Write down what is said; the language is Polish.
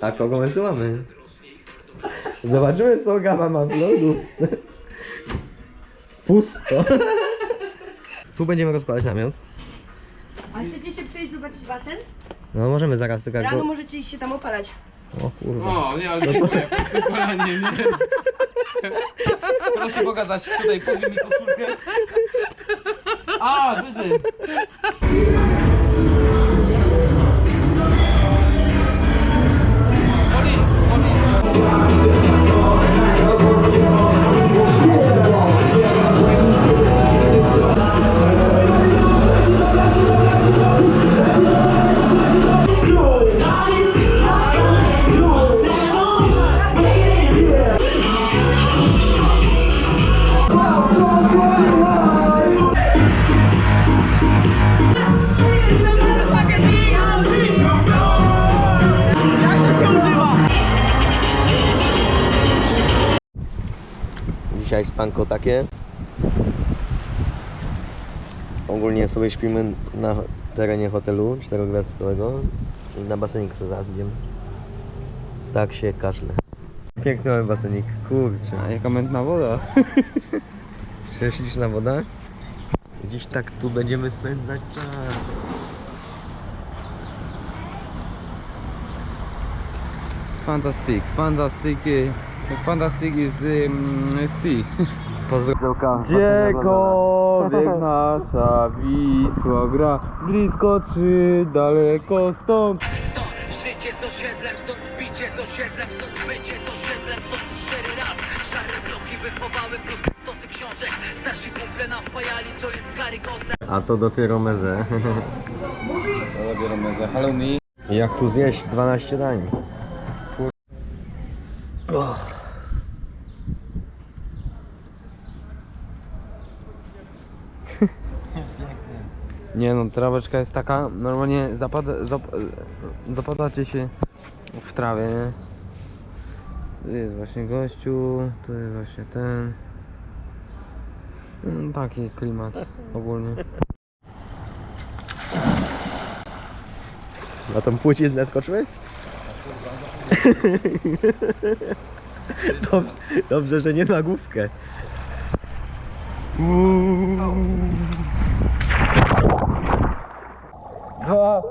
A kogo my tu mamy? Zobaczymy co Gama ma w lodówce. Pusto. Tu będziemy rozkładać namiot. A chcecie się przejść zobaczyć basen? No możemy zaraz tylko... jak Rano go- możecie iść się tam opalać. O kurwa. O, nie, ale dziękuję. Sypalanie, nie. Proszę pokazać tutaj, podbij mi koszulkę. A, wyżej. Dzisiaj spanko takie. Ogólnie sobie śpimy na terenie hotelu czterogwiazdkowego i na basenik sobie zaraz idziemy. Tak się kaszle. Piękny mamy basenik, kurczę. A jaka mętna woda. Śliczna woda. Gdzieś tak tu będziemy spędzać czas. Fantastic, eh, fantastic is um, sea. Pozdrówka. Gdziekolwiek nasza Wisła gra, blisko czy daleko stąd. Stąd życie z osiedlem, stąd bicie z osiedlem, stąd bycie z osiedlem, stąd cztery lat Szare bloki wychowały plus stosy książek Starsi kumple nam wpajali, co jest karygodne A to dopiero mezę. To dopiero meza. Hello me. Jak tu zjeść 12 dań? Och. Nie no, traweczka jest taka, normalnie zapada, zap, zapadacie się w trawie, nie? Tu jest właśnie gościu, tu jest właśnie ten. No, taki klimat ogólnie. Na tą płciznę skoczyłeś? Dob- Dobrze, że nie na główkę. A,